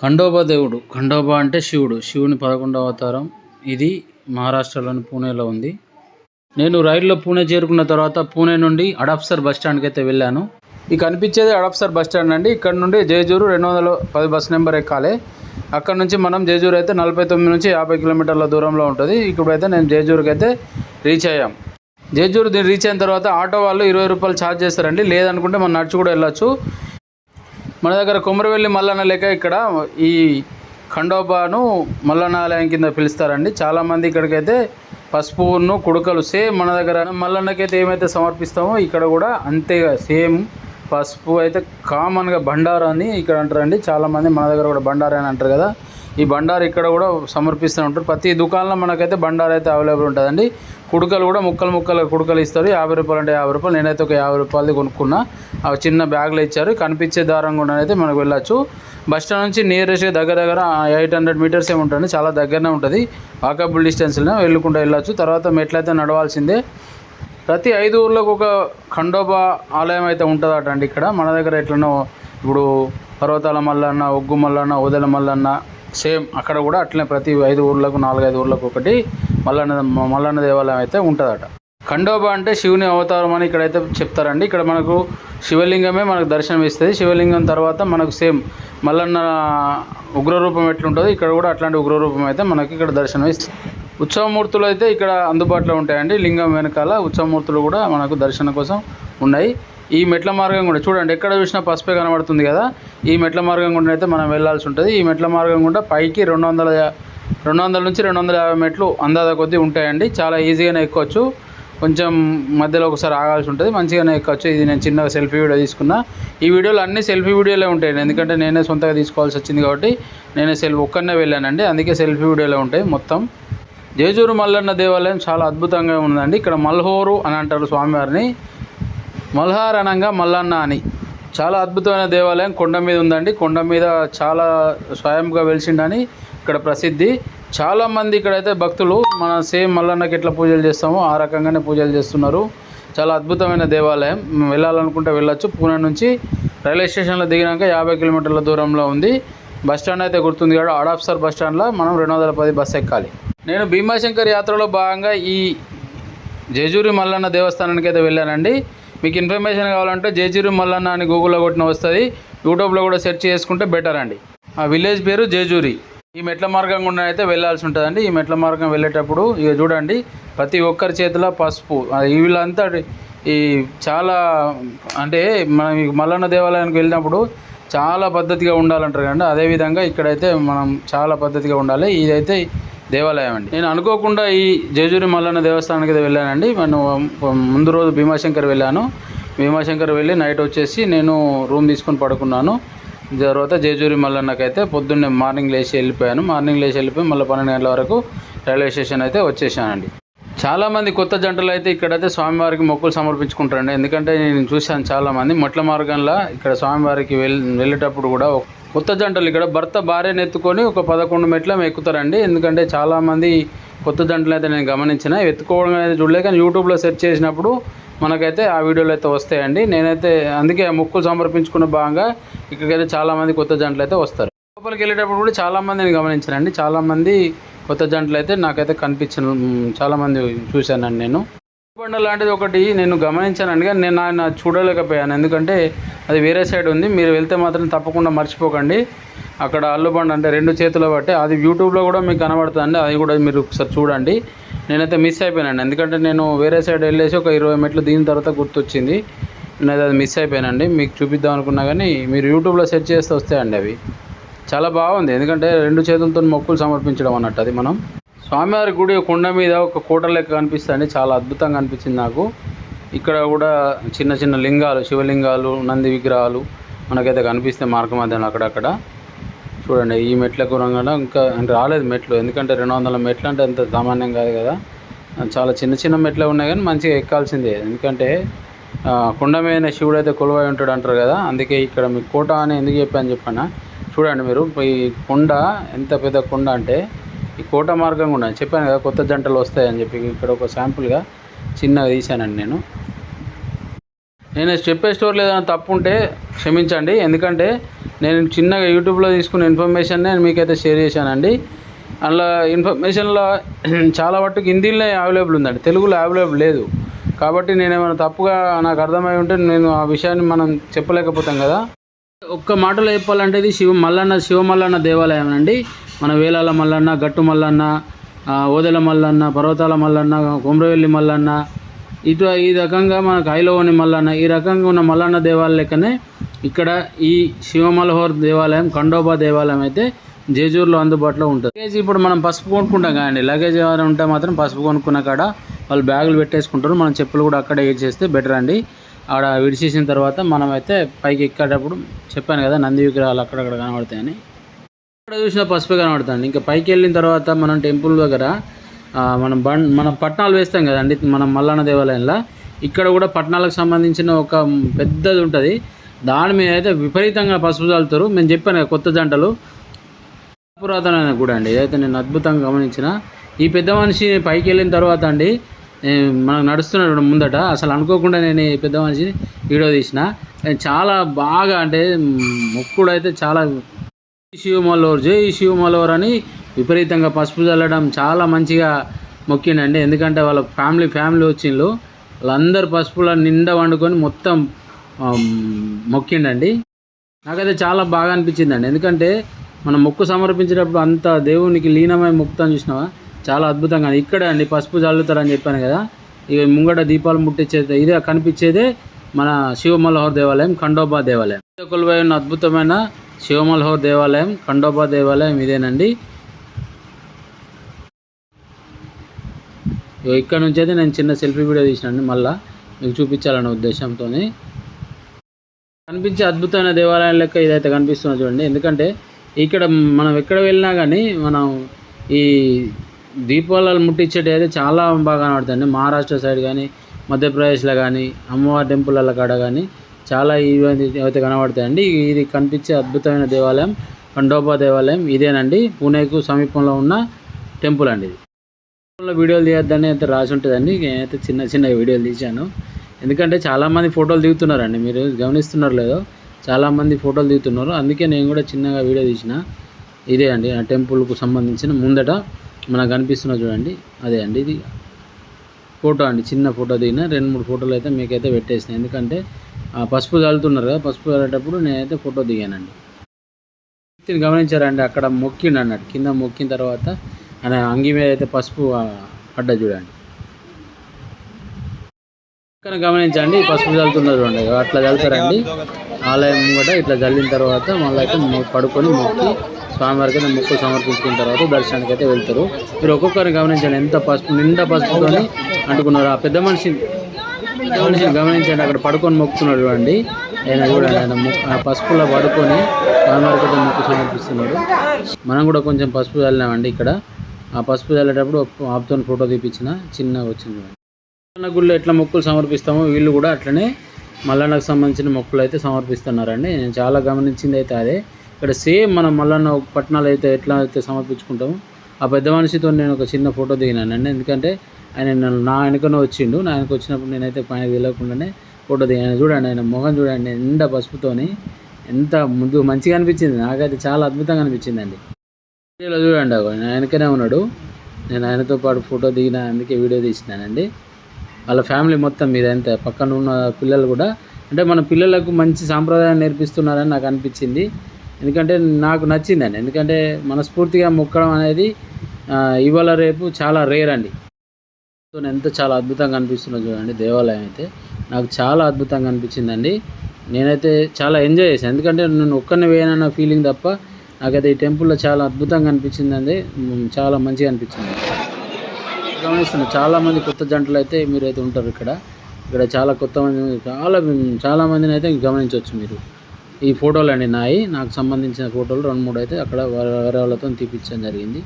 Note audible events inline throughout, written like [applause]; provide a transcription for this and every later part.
ఖండోబా దేవుడు. ఖండోబా అంటే శివుడు. శివుని పదకొండవ అవతారం. ఇది మహారాష్ట్రలోని పూణేలో ఉంది. నేను రైల్లో పూణే చేరుకున్న తర్వాత పూణే నుండి అడాప్సర్ బస్ స్టాండ్కి అయితే వెళ్ళాను. ఈ కనిపించేది అడాప్సర్ బస్ స్టాండ్ అండి. ఇక్కడ నుండి జేజూరు రెండు వందల పది బస్ నెంబర్ ఎక్కాలి. అక్కడ నుంచి మనం జేజూరు అయితే నలభై తొమ్మిది నుంచి యాభై కిలోమీటర్ల దూరంలో ఉంటుంది. ఇప్పుడైతే నేను జేజూరుకి అయితే రీచ్ అయ్యాం. జేజూరు దీన్ని రీచ్ అయిన తర్వాత ఆటో వాళ్ళు ఇరవై రూపాయలు ఛార్జ్ చేస్తారండి. లేదనుకుంటే మనం నడిచి కూడా వెళ్ళొచ్చు. మన దగ్గర కొమరవెల్లి మల్లన్న లేక ఇక్కడ ఈ ఖండోబాను మల్లన్న ఆలయం కింద పిలుస్తారండి. చాలామంది ఇక్కడికైతే పసుపును కుడుకలు సేమ్ మన దగ్గర మల్లన్నకైతే ఏమైతే సమర్పిస్తామో ఇక్కడ కూడా అంతేగా సేమ్ పసుపు అయితే కామన్గా బండారా అని ఇక్కడ అంటారండి. చాలామంది మన దగ్గర కూడా బండారా అని అంటారు కదా. ఈ బండారు ఇక్కడ కూడా సమర్పిస్తూ ఉంటారు. ప్రతి దుకాణంలో మనకైతే బండారు అయితే అవైలబుల్ ఉంటుందండి. కుడుకలు కూడా ముక్కలు ముక్కలు కుడుకలు ఇస్తారు. యాభై రూపాయలు అంటే యాభై రూపాయలు. నేనైతే ఒక యాభై రూపాయలది కొనుక్కున్నా. అవి చిన్న బ్యాగ్లు ఇచ్చారు. కనిపించే దారం కూడా అయితే మనకు వెళ్ళచ్చు. బస్ స్టాండ్ నుంచి నియరెస్ట్ దగ్గర దగ్గర ఎయిట్ హండ్రెడ్ మీటర్స్ ఏమి ఉంటుంది. చాలా దగ్గరనే ఉంటుంది. వాకబుల్ డిస్టెన్స్లో వెళ్ళకుండా వెళ్ళొచ్చు. తర్వాత మెట్లయితే నడవాల్సిందే. ప్రతి ఐదు ఊర్లకు ఒక ఖండోబా ఆలయం అయితే ఉంటుందట అండి ఇక్కడ. మన దగ్గర ఎట్లనో ఇప్పుడు పర్వతాల మల్లన్న ఒగ్గు మల్లన్న ఉదల మల్లన్న సేమ్ అక్కడ కూడా అట్లనే ప్రతి ఐదు ఊర్లకు నాలుగైదు ఊర్లకు ఒకటి మల్లన్న మల్లన్న దేవాలయం అయితే ఉంటుందట. ఖండోబ అంటే శివుని అవతారం అని ఇక్కడైతే చెప్తారండి. ఇక్కడ మనకు శివలింగమే మనకు దర్శనం ఇస్తుంది. శివలింగం తర్వాత మనకు సేమ్ మల్లన్న ఉగ్రరూపం ఎట్లుంటుందో ఇక్కడ కూడా అట్లాంటి ఉగ్రరూపం అయితే మనకి ఇక్కడ దర్శనం ఇస్తుంది. ఉత్సవమూర్తులు అయితే ఇక్కడ అందుబాటులో ఉంటాయండి. లింగం వెనకాల ఉత్సవమూర్తులు కూడా మనకు దర్శనం కోసం ఉన్నాయి. ఈ మెట్ల మార్గం కూడా చూడండి ఎక్కడ చూసినా పసుపే కనబడుతుంది కదా. ఈ మెట్ల మార్గం గుండా అయితే మనం వెళ్ళాల్సి ఉంటుంది. ఈ మెట్ల మార్గం గుండా పైకి రెండు వందల రెండు వందల నుంచి రెండు వందల యాభై మెట్లు అందాద కొద్దీ ఉంటాయండి. చాలా ఈజీగానే ఎక్కొచ్చు. కొంచెం మధ్యలో ఒకసారి ఆగాల్సి ఉంటుంది. మంచిగానే ఎక్కొచ్చు. ఇది నేను చిన్నగా సెల్ఫీ వీడియో తీసుకున్నా. ఈ వీడియోలో అన్ని సెల్ఫీ వీడియోలే ఉంటాయండి. ఎందుకంటే నేనే సొంతగా తీసుకోవాల్సి వచ్చింది కాబట్టి నేనే సెల్ఫీ ఒక్కనే వెళ్ళానండి. అందుకే సెల్ఫీ వీడియోలే ఉంటాయి మొత్తం. జేజూరు మల్లన్న దేవాలయం చాలా అద్భుతంగా ఉందండి. ఇక్కడ మల్హోరు అని అంటారు స్వామివారిని. మల్హారణంగా మల్లన్న అని. చాలా అద్భుతమైన దేవాలయం కొండ మీద ఉందండి. కొండ మీద చాలా స్వయంగా వెలిసిండని ఇక్కడ ప్రసిద్ధి. చాలామంది ఇక్కడైతే భక్తులు మన సేమ్ మల్లన్నకి ఎట్లా పూజలు చేస్తామో ఆ రకంగానే పూజలు చేస్తున్నారు. చాలా అద్భుతమైన దేవాలయం. వెళ్ళాలనుకుంటే వెళ్ళొచ్చు. పూణే నుంచి రైల్వే స్టేషన్లో దిగినాక యాభై కిలోమీటర్ల దూరంలో ఉంది. బస్ స్టాండ్ అయితే గుర్తుంది కాదు అడాప్సర్ బస్ స్టాండ్లో మనం రెండు వందల పది బస్ ఎక్కాలి. నేను భీమాశంకర్ యాత్రలో భాగంగా ఈ జేజూరి మల్లన్న దేవస్థానానికి అయితే వెళ్ళానండి. మీకు ఇన్ఫర్మేషన్ కావాలంటే జేజూరు మల్లన్న అని గూగుల్లో కొట్టిన వస్తుంది. యూట్యూబ్లో కూడా సెర్చ్ చేసుకుంటే బెటర్ అండి. ఆ విలేజ్ పేరు జేజూరి. ఈ మెట్ల మార్గం గుండా అయితే వెళ్ళాల్సి ఉంటుందండి. ఈ మెట్ల మార్గం వెళ్ళేటప్పుడు ఇక చూడండి ప్రతి ఒక్కరి చేతిలో పసుపు. వీళ్ళంతా ఈ చాలా అంటే మనం మల్లన్న దేవాలయానికి వెళ్ళినప్పుడు చాలా పద్ధతిగా ఉండాలంటారు కదండి. అదేవిధంగా ఇక్కడైతే మనం చాలా పద్ధతిగా ఉండాలి. ఇదైతే దేవాలయం అండి. నేను అనుకోకుండా ఈ జేజూరి మల్లన్న దేవస్థానానికి అయితే వెళ్ళానండి. నేను ముందు రోజు భీమాశంకర్ వెళ్ళాను. భీమాశంకర్ వెళ్ళి నైట్ వచ్చేసి నేను రూమ్ తీసుకొని పడుకున్నాను. తర్వాత జేజూరి మల్లన్నకైతే పొద్దున్నే మార్నింగ్ లేచి వెళ్ళిపోయాను. మార్నింగ్ లేచి వెళ్ళిపోయి మళ్ళీ పన్నెండు గంటల వరకు రైల్వే స్టేషన్ అయితే వచ్చేసానండి. చాలామంది కొత్త జంటలు అయితే ఇక్కడైతే స్వామివారికి మొక్కులు సమర్పించుకుంటారండి. ఎందుకంటే నేను చూశాను చాలామంది. మొట్ల మార్గంలో ఇక్కడ స్వామివారికి వెళ్ళి వెళ్ళేటప్పుడు కూడా కొత్త జంటలు ఇక్కడ. భర్త భార్యను ఎత్తుకొని ఒక పదకొండు మెట్ల ఎక్కుతారండి. ఎందుకంటే చాలామంది కొత్త జంటలు అయితే నేను గమనించిన. ఎత్తుకోవడం అనేది చూడలేదు కానీ యూట్యూబ్లో సెర్చ్ చేసినప్పుడు మనకైతే ఆ వీడియోలు అయితే వస్తాయండి. నేనైతే అందుకే ఆ సమర్పించుకున్న భాగంగా ఇక్కడికైతే చాలామంది కొత్త జంటలు అయితే వస్తారు. లోపలికి వెళ్ళేటప్పుడు కూడా చాలామంది నేను గమనించానండి. చాలామంది కొత్త జంటలు అయితే నాకైతే కనిపించిన. చాలామంది చూశానండి నేను. బండ లాంటిది ఒకటి నేను గమనించానండి కానీ నేను ఆయన చూడలేకపోయాను. ఎందుకంటే అది వేరే సైడ్ ఉంది. మీరు వెళ్తే మాత్రం తప్పకుండా మర్చిపోకండి. అక్కడ అల్లుబండ అంటే రెండు చేతుల బట్టి అది యూట్యూబ్లో కూడా మీకు కనబడుతుందండి. అది కూడా మీరు ఒకసారి చూడండి. నేనైతే మిస్ అయిపోయానండి. ఎందుకంటే నేను వేరే సైడ్ వెళ్ళేసి ఒక ఇరవై మెట్లు దిగిన తర్వాత గుర్తొచ్చింది. నేను అది మిస్ అయిపోయానండి. మీకు చూపిద్దాం అనుకున్నా కానీ మీరు యూట్యూబ్లో సెర్చ్ చేస్తే వస్తాయండి అవి. చాలా బాగుంది. ఎందుకంటే రెండు చేతులతో మొక్కులు సమర్పించడం అన్నట్టు అది మనం. స్వామివారి గుడి కొండ మీద ఒక కోట లెక్క కనిపిస్తుంది చాలా అద్భుతంగా అనిపించింది నాకు. ఇక్కడ కూడా చిన్న చిన్న లింగాలు శివలింగాలు నంది విగ్రహాలు మనకైతే కనిపిస్తాయి మార్గ మధ్యలో అక్కడక్కడ. చూడండి ఈ మెట్ల గురంగా ఇంకా అంటే రాలేదు మెట్లు. ఎందుకంటే రెండు వందల మెట్లు అంటే అంత సామాన్యం కాదు కదా. చాలా చిన్న చిన్న మెట్లు ఉన్నాయి కానీ మంచిగా ఎక్కాల్సిందే. ఎందుకంటే కొండ మీద శివుడు అయితే కొలువై ఉంటాడు అంటారు కదా. అందుకే ఇక్కడ మీ కోట అని ఎందుకు చెప్పాను చెప్పాను? చూడండి మీరు ఈ కొండ ఎంత పెద్ద కొండ అంటే ఈ కోట మార్గం కూడా చెప్పాను కదా కొత్త జంటలు వస్తాయని చెప్పి ఇక్కడ ఒక శాంపుల్గా చిన్నగా తీశానండి నేను. నేను చెప్పే స్టోర్లో ఏదైనా తప్పు ఉంటే క్షమించండి ఎందుకంటే నేను చిన్నగా యూట్యూబ్లో తీసుకున్న ఇన్ఫర్మేషన్ నేను మీకైతే షేర్ చేశానండి. అందులో ఇన్ఫర్మేషన్లో [clears throat] చాలా మట్టుకు హిందీలోనే అవైలబుల్ ఉందండి తెలుగులో అవైలబుల్ లేదు. కాబట్టి నేను ఏమైనా తప్పుగా నాకు అర్థమై ఉంటే నేను ఆ విషయాన్ని మనం చెప్పలేకపోతాం కదా. ఒక్క మాటలో చెప్పాలంటే ఇది శివ మల్లన్న శివ మల్లన్న దేవాలయం అండి. మన వేలాల మల్లన్న గట్టు మల్లన్న ఓదెల మల్లన్న పర్వతాల మల్లన్న కొమరవెల్లి మల్లన్న ఇటు ఈ రకంగా మనకు ఐలవని మల్లన్న ఈ రకంగా ఉన్న మల్లన్న దేవాలయం లెక్కనే ఇక్కడ ఈ శివమలహోర్ దేవాలయం ఖండోబా దేవాలయం అయితే జేజూర్లో అందుబాటులో ఉంటుంది. లగేజ్ ఇప్పుడు మనం పసుపు కొనుక్కుంటాం కానీ లగేజ్ ఏమైనా ఉంటే మాత్రం పసుపు కొనుక్కున్న కాడ వాళ్ళు బ్యాగులు పెట్టేసుకుంటారు. మనం చెప్పులు కూడా అక్కడే చేస్తే బెటర్ అండి. ఆడ విడిచేసిన తర్వాత మనం అయితే పైకి ఎక్కేటప్పుడు చెప్పాను కదా నంది విగ్రహాలు అక్కడక్కడ కనబడతాయని. ఇక్కడ చూసిన పసుపు కనబడుతుంది. ఇంకా పైకి వెళ్ళిన తర్వాత మనం టెంపుల్ దగ్గర మనం బండ్ మనం పట్నాలు వేస్తాం కదండి మనం మల్లన్న దేవాలయంలో. ఇక్కడ కూడా పట్నాలకు సంబంధించిన ఒక పెద్దది ఉంటుంది. దాని మీద అయితే విపరీతంగా పసుపు చల్లుతారు. మేము చెప్పాను కొత్త జంటలు. పురాతనమైన గుడి అండి. ఇదైతే నేను అద్భుతంగా గమనించిన ఈ పెద్ద మనిషి పైకి వెళ్ళిన తర్వాత అండి మనకు నడుస్తున్నాడు ముందట. అసలు అనుకోకుండా నేను ఈ పెద్ద మనిషిని వీడియో తీసిన. చాలా బాగా అంటే మొక్కుడు అయితే చాలా జై శివమల్లూరు జై శివమల్లూరు అని విపరీతంగా పసుపు చల్లడం చాలా మంచిగా మొక్కిండండి ఎందుకంటే వాళ్ళ ఫ్యామిలీ ఫ్యామిలీ వచ్చిండ్రు వాళ్ళందరూ పసుపులో నిండా వండుకొని మొత్తం మొక్కిండండి. నాకైతే చాలా బాగా అనిపించిందండి. ఎందుకంటే మనం మొక్కు సమర్పించేటప్పుడు అంత దేవునికి లీనమై మొక్కుతాం చూసినావా? చాలా అద్భుతంగా ఇక్కడే అండి పసుపు చల్లుతారని చెప్పాను కదా. ఇక ముంగట దీపాలు ముట్టించేది ఇదే కనిపించేదే మన శివమల్హోర్ దేవాలయం ఖండోబా దేవాలయం. కొలువై ఉన్న అద్భుతమైన శివమల్హోర్ దేవాలయం ఖండోబా దేవాలయం ఇదేనండి. ఇక్కడ నుంచి అయితే నేను చిన్న సెల్ఫీ వీడియో తీసినండి మళ్ళీ మీకు చూపించాలనే ఉద్దేశంతో కనిపించే అద్భుతమైన దేవాలయం లెక్క ఇదైతే కనిపిస్తున్నా చూడండి. ఎందుకంటే ఇక్కడ మనం ఎక్కడ వెళ్ళినా కానీ మనం ఈ దీపాలను ముట్టించేటి అయితే చాలా బాగా కనబడుతుంది మహారాష్ట్ర సైడ్ కానీ మధ్యప్రదేశ్లో కానీ అమ్మవారి టెంపుల్ల కాడ కానీ చాలా ఇవి అయితే కనబడతాయండి ఇది కనిపించే అద్భుతమైన దేవాలయం ఖండోబా దేవాలయం ఇదేనండి. పూణేకు సమీపంలో ఉన్న టెంపుల్ అండి ఇది. వీడియోలు తీయొద్దని అయితే రాసి ఉంటుందండి. నేనైతే చిన్న చిన్న వీడియోలు తీశాను. ఎందుకంటే చాలామంది ఫోటోలు దిగుతున్నారండి. మీరు గమనిస్తున్నారు లేదో చాలామంది ఫోటోలు దిగుతున్నారు. అందుకే నేను కూడా చిన్నగా వీడియో తీసిన. ఇదే అండి. ఆ టెంపుల్కు సంబంధించిన ముందట మనకు కనిపిస్తున్న చూడండి. అదే అండి ఇది. ఫోటో అండి చిన్న ఫోటో దిగిన రెండు మూడు ఫోటోలు అయితే మీకైతే పెట్టేసిన. ఎందుకంటే ఆ పసుపు చల్లుతున్నారు కదా పసుపు చల్లేటప్పుడు నేనైతే ఫోటో దిగానండి. వ్యక్తిని గమనించారండి అక్కడ మొక్కిండు అన్నట్టు కింద మొక్కిన తర్వాత ఆయన అంగి మీద అయితే పసుపు అడ్డ పడ్డ చూడండి. పక్కన గమనించండి పసుపు చల్లుతున్నారు చూడండి. అట్లా చల్లుతారండి. ఆలయం కూడా ఇట్లా చల్లిన తర్వాత మళ్ళీ అయితే పడుకొని మొక్కి స్వామివారికి అయితే మొక్కులు సమర్పించుకున్న తర్వాత దర్శనానికి అయితే వెళ్తారు. మీరు ఒక్కొక్కరిని గమనించండి ఎంత పసుపు నిండా పసుపుతోని అంటుకున్నారు. ఆ పెద్ద మనిషి పెద్ద మనిషిని గమనించండి అక్కడ పడుకొని మొక్కుతున్నాడు చూడండి. ఆయన చూడండి ఆయన ఆ పసుపులో పడుకొని స్వామివారికి అయితే మొక్కు సమర్పిస్తున్నాడు. మనం కూడా కొంచెం పసుపు చల్లినామండి ఇక్కడ. ఆ పసుపు చల్లేటప్పుడు ఆప్తో ఫోటో తీపించిన చిన్నగా వచ్చింది చూడండి. మల్లన్న గుళ్ళు ఎట్లా మొక్కులు సమర్పిస్తామో వీళ్ళు కూడా అట్లనే మల్లన్నకు సంబంధించిన మొక్కులు అయితే సమర్పిస్తున్నారండి. నేను చాలా గమనించింది అయితే అదే. ఇక్కడ సేమ్ మనం మల్లన్న పట్టణాలు అయితే ఎట్లా అయితే సమర్పించుకుంటామో ఆ పెద్ద మనిషితో నేను ఒక చిన్న ఫోటో దిగినానండి ఎందుకంటే ఆయన నన్ను నా వెనుకనే వచ్చిండు. నా వెనక వచ్చినప్పుడు నేనైతే పైన తెలియకుండానే ఫోటో దిగాను. చూడండి ఆయన మొహం చూడండి నిండా పసుపుతోని ఎంత ముందు మంచిగా అనిపించింది. నాకైతే చాలా అద్భుతంగా అనిపించిందండి. వీడియోలో చూడండి ఆయన వెనకనే ఉన్నాడు. నేను ఆయనతో పాటు ఫోటో దిగిన అందుకే వీడియో తీసినానండి. వాళ్ళ ఫ్యామిలీ మొత్తం మీద అంతే పక్కన ఉన్న పిల్లలు కూడా అంటే మన పిల్లలకు మంచి సాంప్రదాయం నేర్పిస్తున్నారని నాకు అనిపించింది. ఎందుకంటే నాకు నచ్చిందండి. ఎందుకంటే మనస్ఫూర్తిగా మొక్కడం అనేది ఇవాళ రేపు చాలా రేర్ అండి. సో ఎంత చాలా అద్భుతంగా అనిపిస్తుందో చూడండి దేవాలయం అయితే. నాకు చాలా అద్భుతంగా అనిపించిందండి. నేనైతే చాలా ఎంజాయ్ చేశాను. ఎందుకంటే నేను ఒక్కరిని వేయనన్న ఫీలింగ్ తప్ప నాకైతే ఈ టెంపుల్లో చాలా అద్భుతంగా అనిపించిందండి. చాలా మంచిగా అనిపించింది. గమనిస్తున్నాను చాలామంది కొత్త జంటలు అయితే మీరైతే ఉంటారు ఇక్కడ. ఇక్కడ చాలా కొత్త మంది చాలా చాలామందిని అయితే గమనించవచ్చు మీరు. ఈ ఫోటోలు అండి నాయి. నాకు సంబంధించిన ఫోటోలు రెండు మూడు అయితే అక్కడ వేరే వాళ్ళతో తీపించడం జరిగింది.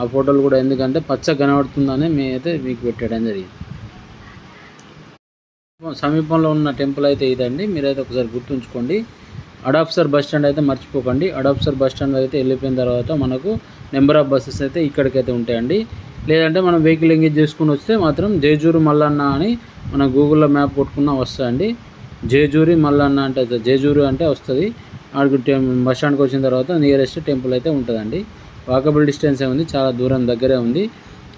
ఆ ఫోటోలు కూడా ఎందుకంటే పచ్చ కనబడుతుందని మేమైతే మీకు పెట్టడం జరిగింది. సమీపంలో ఉన్న టెంపుల్ అయితే ఇదండి. మీరైతే ఒకసారి గుర్తుంచుకోండి. అడాప్సర్ బస్ స్టాండ్ అయితే మర్చిపోకండి. అడాప్సర్ బస్ స్టాండ్ అయితే వెళ్ళిపోయిన తర్వాత మనకు నెంబర్ ఆఫ్ బస్సెస్ అయితే ఇక్కడికైతే ఉంటాయండి. లేదంటే మనం వెహికల్ ఎంగేజ్ చేసుకుని వస్తే మాత్రం జేజూరు మల్లన్న అని మన గూగుల్లో మ్యాప్ కొట్టుకున్నా వస్తాయండి. జేజూరి మల్లన్న అంటే జేజూరు అంటే వస్తుంది. ఆడికి టెం బస్ స్టాండ్కి వచ్చిన తర్వాత నియరెస్ట్ టెంపుల్ అయితే ఉంటుందండి. వాకబుల్ డిస్టెన్సే ఉంది చాలా దూరం దగ్గరే ఉంది.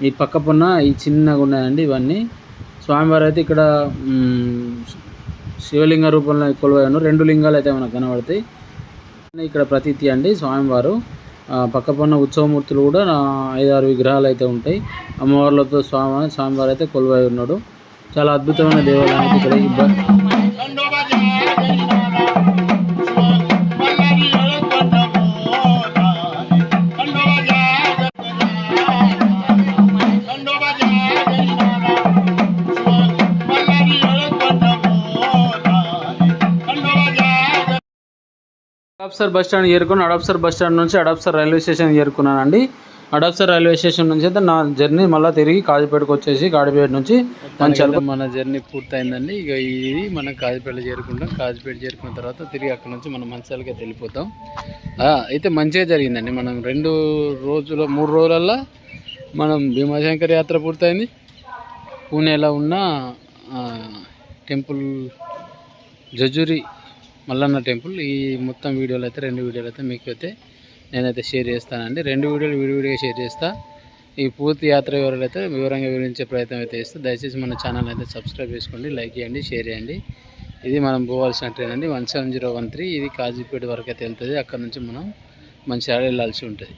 ఈ పక్క పొన్న ఈ చిన్నగా ఉన్నాయండి ఇవన్నీ. స్వామివారు అయితే ఇక్కడ శివలింగ రూపంలో కొలువై ఉన్నారు. రెండు లింగాలు అయితే మనకు కనబడతాయి. ఇక్కడ ప్రతీతి అండి స్వామివారు. ఆ, పక్క ఉత్సవమూర్తులు కూడా ఐదారు విగ్రహాలు అయితే ఉంటాయి. అమ్మవార్లతో స్వామి స్వామివారు అయితే కొలువై ఉన్నాడు. చాలా అద్భుతమైన దేవాలయం ఇక్కడ అడాప్సర్ బస్ స్టాండ్ చేరుకుని అడాప్సర్ బస్ స్టాండ్ నుంచి అడాప్సర్ రైల్వే స్టేషన్ చేరుకున్నానండి. అడాప్సర్ రైల్వే స్టేషన్ నుంచి అయితే నా జర్నీ మళ్ళీ తిరిగి కాజీపేటకు వచ్చేసి కాజీపేట నుంచి మంచి మన జర్నీ పూర్తయిందండి. ఇక ఇది మనం కాజీపేట చేరుకుంటాం. కాజీపేట చేరుకున్న తర్వాత తిరిగి అక్కడ నుంచి మనం మంచాలకి వెళ్ళిపోతాం. అయితే మంచిగా జరిగిందండి. మనం రెండు రోజుల మూడు రోజులల్లో మనం భీమాశంకర్ యాత్ర పూర్తయింది. పూణేలో ఉన్న టెంపుల్ జజురి మల్లన్న టెంపుల్. ఈ మొత్తం వీడియోలు అయితే రెండు వీడియోలు అయితే మీకు అయితే నేనైతే షేర్ చేస్తానండి. రెండు వీడియోలు విడివిడిగా షేర్ చేస్తా. ఈ పూర్తి యాత్ర వివరాలు అయితే వివరంగా వివరించే ప్రయత్నం అయితే చేస్తా. దయచేసి మన ఛానల్ అయితే సబ్స్క్రైబ్ చేసుకోండి లైక్ చేయండి షేర్ చేయండి. ఇది మనం పోవాల్సిన ట్రైన్ అండి one seven zero one three. ఇది కాజీపేట వరకు అయితే వెళ్తుంది. అక్కడ నుంచి మనం మంచిర్యాల వెళ్ళాల్సి ఉంటుంది.